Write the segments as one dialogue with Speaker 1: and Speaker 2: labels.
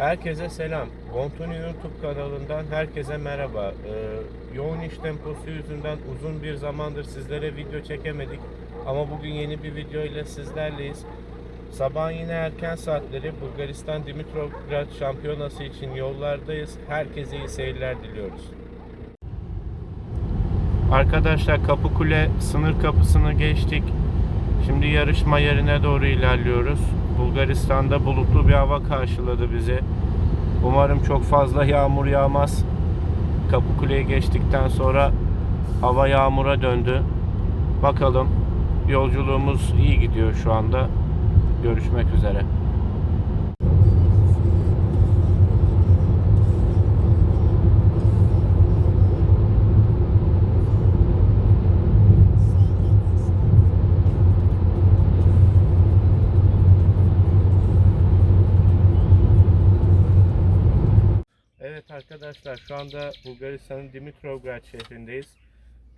Speaker 1: Herkese selam. Gontoni YouTube kanalından herkese merhaba. Ee, yoğun iş temposu yüzünden uzun bir zamandır sizlere video çekemedik. Ama bugün yeni bir video ile sizlerleyiz. Sabah yine erken saatleri Bulgaristan Dimitrovgrad Şampiyonası için yollardayız. Herkese iyi seyirler diliyoruz. Arkadaşlar Kapıkule sınır kapısını geçtik. Şimdi yarışma yerine doğru ilerliyoruz. Bulgaristan'da bulutlu bir hava karşıladı bizi. Umarım çok fazla yağmur yağmaz. Kapıkule'yi geçtikten sonra hava yağmura döndü. Bakalım. Yolculuğumuz iyi gidiyor şu anda. Görüşmek üzere. Evet arkadaşlar şu anda Bulgaristan'ın Dimitrovgrad şehrindeyiz.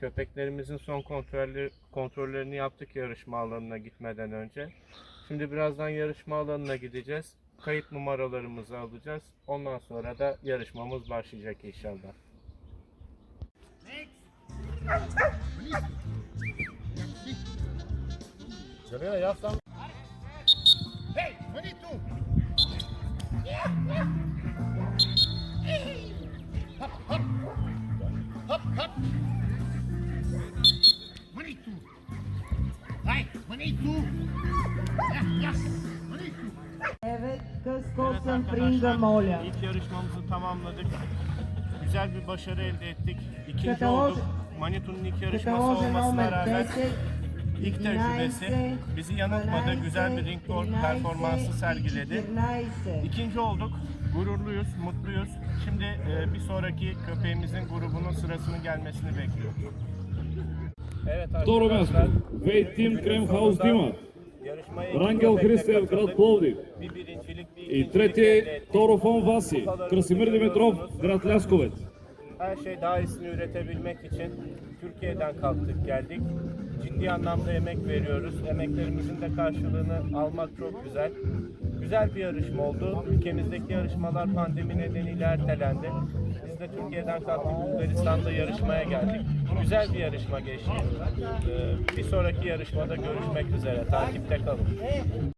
Speaker 1: Köpeklerimizin son kontrolleri, kontrollerini yaptık yarışma alanına gitmeden önce. Şimdi birazdan yarışma alanına gideceğiz. Kayıt numaralarımızı alacağız. Ondan sonra da yarışmamız başlayacak inşallah.
Speaker 2: Está.
Speaker 3: Hey! Hop,
Speaker 4: Evet, kız kolsun Pringa Mola.
Speaker 1: İlk yarışmamızı tamamladık. Güzel bir başarı elde ettik. İkinci olduk. Manito'nun ilk yarışması olmasına rağmen ilk tecrübesi bizi yanıltmadı. Güzel bir ring performansı sergiledi. İkinci olduk. Gururluyuz, mutluyuz. Şimdi e, bir sonraki köpeğimizin grubunun sırasının gelmesini bekliyoruz. Evet
Speaker 5: Второ място, Вейт Тим Кремхаус Дима,
Speaker 1: Yarışmaya
Speaker 5: Рангел Христев, град Пловдив.
Speaker 1: Bir birincilik, bir
Speaker 5: И
Speaker 1: ikincilik elde
Speaker 5: трети
Speaker 1: ettik.
Speaker 5: Торо Васи, Красимир Димитров, град Лясковец.
Speaker 1: Her şey daha iyisini üretebilmek için Türkiye'den kalktık geldik. Ciddi anlamda emek veriyoruz. Emeklerimizin de karşılığını almak çok güzel. Güzel bir yarışma oldu. Ülkemizdeki yarışmalar pandemi nedeniyle ertelendi. Biz de Türkiye'den kalktık Bulgaristan'da yarışmaya geldik. Güzel bir yarışma geçti. Ee, Bir sonraki yarışmada görüşmek üzere. Takipte kalın.